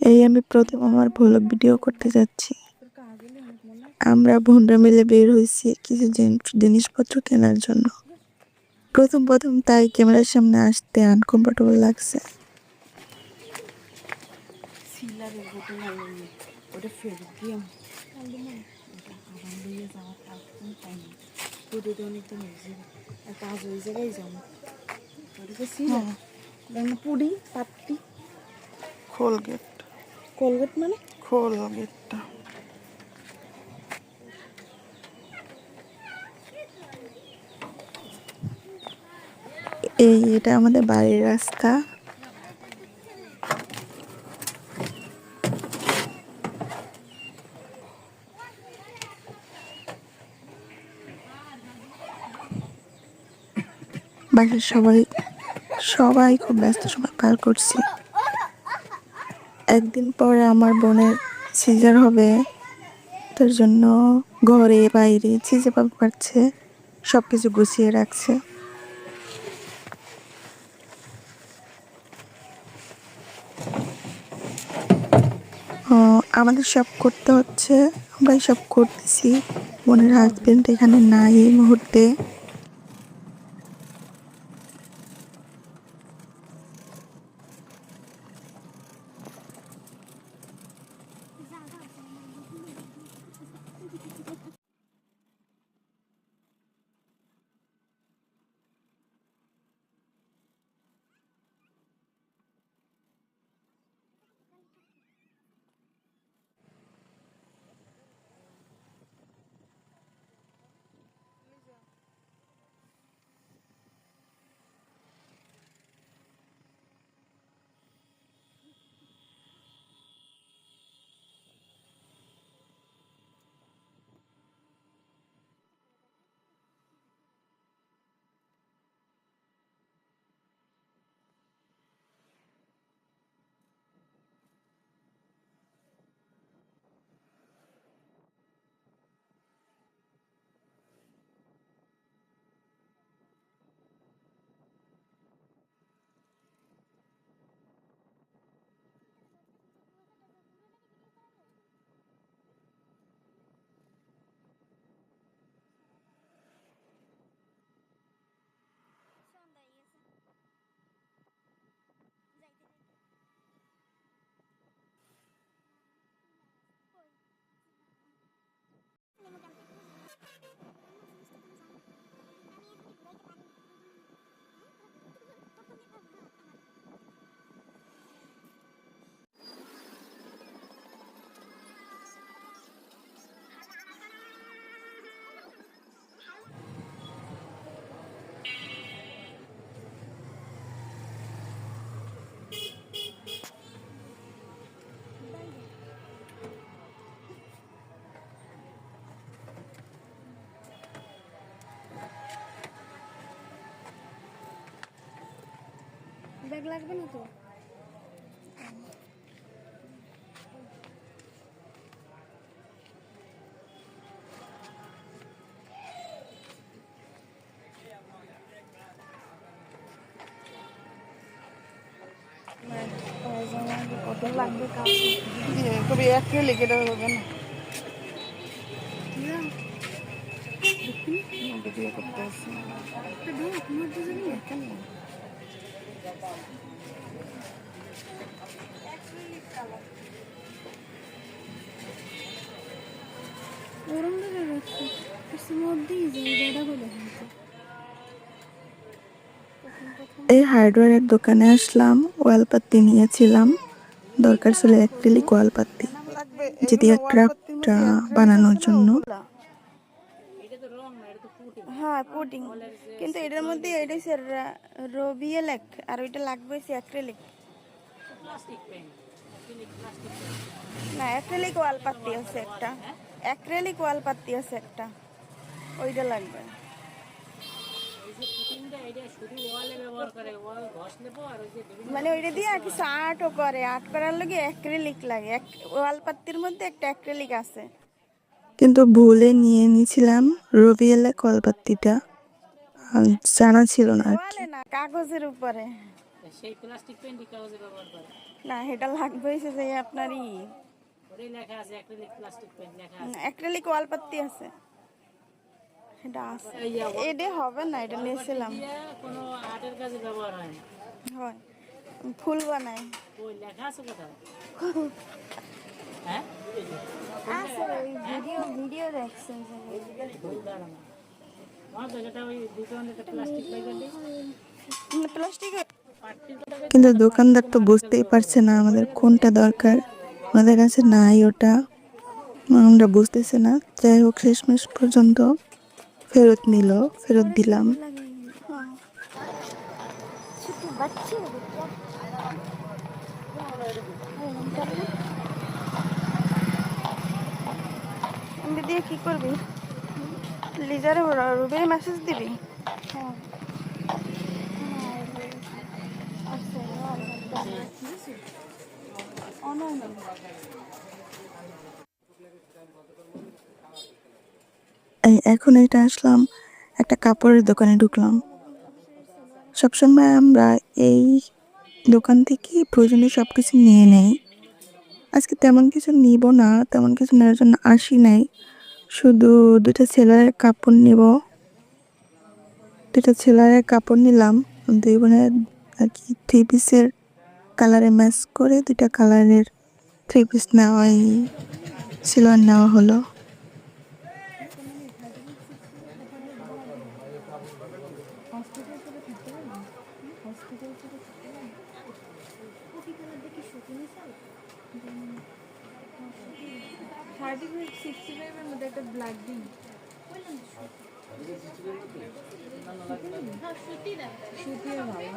এই আমি প্রথম আমার ভ্লগ ভিডিও করতে যাচ্ছি। আমরা বোনরা মিলে বের হয়েছি কিছু জিনিসপত্র কেনার জন্য। প্রথম প্রথম তাই ক্যামেরার সামনে আসতে আনকমফোর্টেবল লাগছে। সিলারের বোতল আনলাম ওটা ফেরত দিয়ে ওটা আবার নিয়ে যাওয়ার কাজ কোনো পাইনি দুধে অনেকদিন হয়েছে আর কাজ ওই জায়গায় যাব ওটাকে সিলার মানে পুডি পাত্তি খোল গেট কলগেট মানে খোল গেটটা এই এটা আমাদের বাড়ির রাস্তা। বাসার সবাই সবাই খুব ব্যস্ত সময় পার করছি। একদিন পরে আমার বোনের সিজার হবে, তার জন্য ঘরে, বাইরে যে যেভাবে পারছে সব কিছু গুছিয়ে রাখছে। আমাদের সব করতে হচ্ছে, আমরাই সব করতেছি। বোনের হাজবেন্ড এখানে নাই এই মুহূর্তে। ব্যাগ লাগবে না তো কত লাগবে কাজ তবে অ্যাক্রিলিক এটা হবে না ভিডিও করতে আসছি মধ্যেই জায়গাটা হলো এই হার্ডওয়্যারের দোকানে আসলাম ওয়ালপাত্তি নিয়েছিলাম। দরকার ছিল অ্যাক্রিলিক ওয়ালপাত্তি যেটি ক্রাফট বানানোর জন্য। হ্যাঁ কিন্তু এটার মধ্যে এটা হচ্ছে রবিয়েলেক আর ওইটা লাগবে হচ্ছে অ্যাক্রিলিক না অ্যাক্রেলিক ওয়াল পাত্তি আছে একটা। অ্যাক্রিলিক ওয়াল পাত্তি আছে একটা। ওইটা লাগবে। মানে ওইটা দিয়ে আর কিছু আর্টও করে। আর্ট করার লগে অ্যাক্রিলিক লাগে। এক ওয়াল পাত্তির মধ্যে একটা অ্যাক্রেলিক আছে। কিন্তু ভুলে নিয়ে নিয়েছিলাম রবিএলে কলপাত্তিটা জানা ছিল না কাগজের উপরে সেই প্লাস্টিক পেন্টি কাগজে ব্যবহার করে না এটা লাগবে যে আপনার ই ওটাই লেখা আছে অ্যাক্রিলিক প্লাস্টিক পেন্ট লেখা আছে অ্যাক্রিলিক ওয়াল আছে এটা আছে এটা হবে না এটা নিয়েছিলাম কোনো আর্টের কাজে ব্যবহার হয় না হয় ফুল বানাই ওই লেখা আছে কোথায় হ্যাঁ আছে ভিডিও ভিডিও দেখছেন কিন্তু দোকানদার তো বুঝতেই পারছে না আমাদের কোনটা দরকার। আমাদের কাছে নাই ওটা। আমরা বুঝতেছি না। যাই হোক, শেষমেশ পর্যন্ত ফেরত নিল, ফেরত দিলাম। দিয়ে কি করবি? লিজারে রুবের মেসেজ দিবি? এই, এখন এটা আসলাম, একটা কাপড়ের দোকানে ঢুকলাম। সবসময় আমরা এই দোকান থেকে প্রয়োজনীয় সব কিছু নিয়ে নেই। আজকে তেমন কিছু নিব না, তেমন কিছু নেওয়ার জন্য আসি নাই। শুধু দুটো ছেলের কাপড় নিব। দুটো ছেলের কাপড় নিলাম। দুই বোনের আর কি থ্রি পিসের কালারে ম্যাচ করে দুইটা কালারের থ্রি পিস নেওয়াই সিলোয়ার নেওয়া হলো। থার্টি ফাইভ সিক্সটি ফাইভের মধ্যে একটা ব্ল্যাক দিন সুতিও ভালো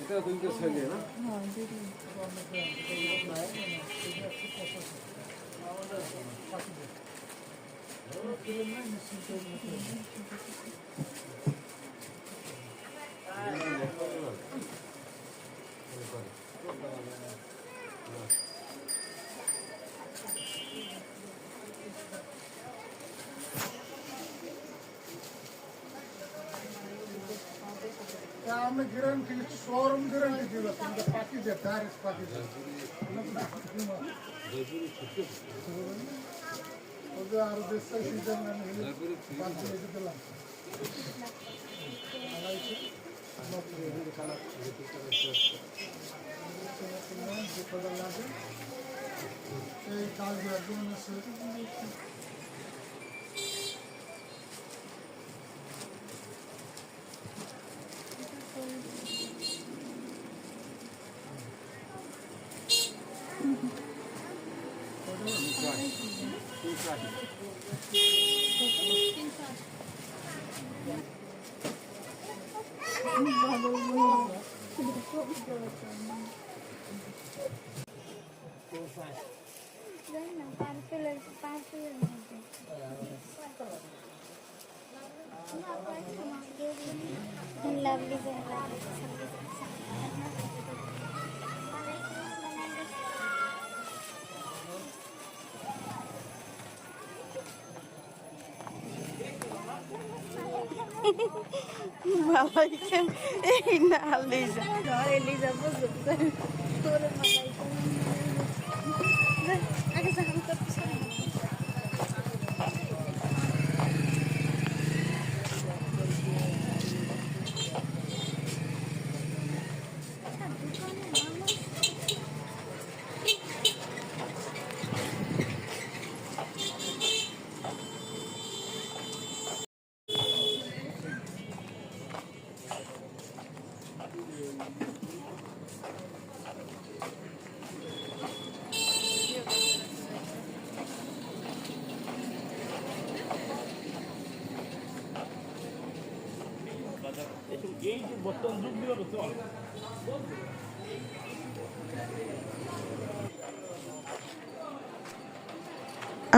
এটা তুমি চাইলে না Thank you. bir de Paris patatesi. Zaburi çıkıyor. O da Arabistan şeyden patatesi dilan. Şey, ee, kalbi yardımını söyledim. Lovely, lovely, lovely, lovely, lovely, lovely, lovely, lovely, lovely, lovely, এই না লিজা। লিজা বুঝতে তোর আগে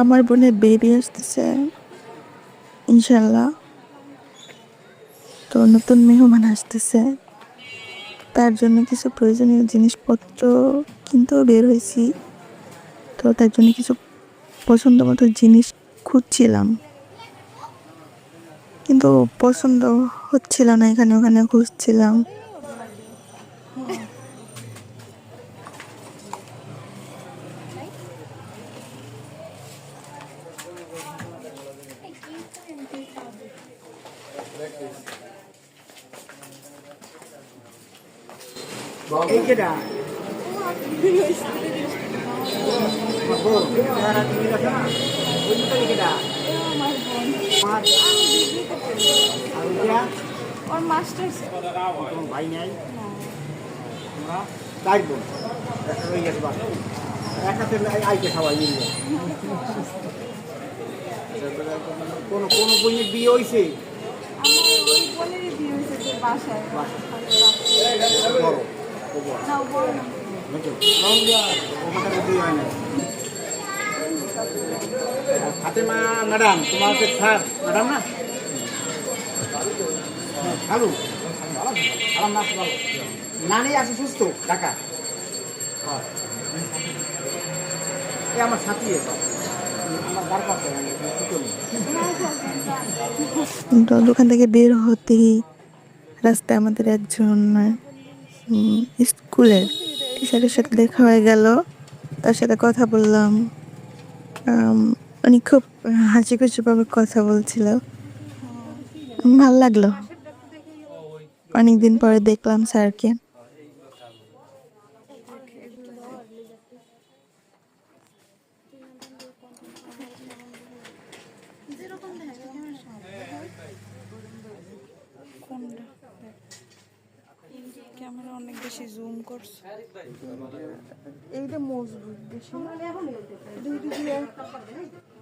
আমার বোনের বেবি আসতেছে। ইনশাল্লাহ তো নতুন মেহমান আসতেছে। তার জন্য কিছু প্রয়োজনীয় জিনিসপত্র কিনতেও বের হয়েছি। তো তার জন্য কিছু পছন্দ মতো জিনিস খুঁজছিলাম। কিন্তু পছন্দ হচ্ছিল না এখানে ওখানে খুঁজছিলাম ওর মাস্টার্স ভাই নাই আমরা চার বোন একাতে আইকে মিলবে কোনো কোনো বইয়ের বিয়ে হয়েছে বড় বড় না বড় না ওখানে বিয়ে হয় না ফাতেমা ম্যাডাম হচ্ছে স্যার ম্যাডাম না? হ্যালো নানি আছে, সুস্থ এ আমার সাথী দোকান থেকে বের হতেই রাস্তায় আমাদের একজন স্কুলের টিচারের সাথে দেখা হয়ে গেল। তার সাথে কথা বললাম। উনি খুব হাসি খুশিভাবে কথা বলছিল। ভালো লাগল। অনেকদিন পরে দেখলাম স্যারকে। ক্যামেরা অনেক বেশি জুম করছে। এইটা মজবুত বেশি।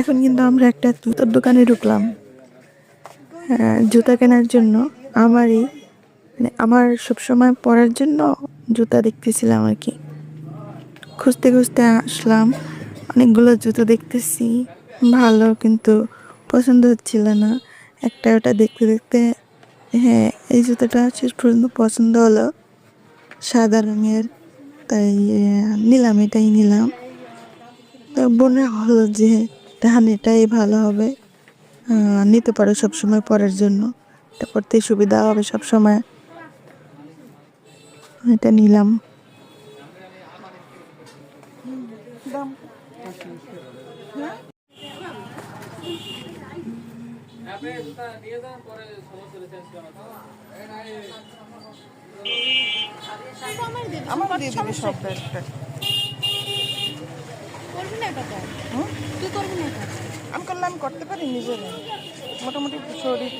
এখন কিন্তু আমরা একটা জুতোর দোকানে ঢুকলাম। জুতা কেনার জন্য আমারই মানে আমার সবসময় পরার জন্য জুতা দেখতেছিলাম আর কি। খুঁজতে খুঁজতে আসলাম, অনেকগুলো জুতো দেখতেছি, ভালো কিন্তু পছন্দ হচ্ছিল না। একটা ওটা দেখতে দেখতে হ্যাঁ এই জুতোটা শেষ পছন্দ হলো। সাদা রঙের, তাই নিলাম, এটাই নিলাম। তো মনে হলো যে ধান এটাই ভালো হবে। নিতে পারো সবসময় পরের জন্য। এটা পরতে সুবিধা হবে সবসময়। এটা নিলাম। পরে সমস্যা আমার দিয়ে দিবি সব ব্যাগটা করবি না তুই করবি না আমি করলে আমি করতে পারি নিজের মোটামুটি শরীর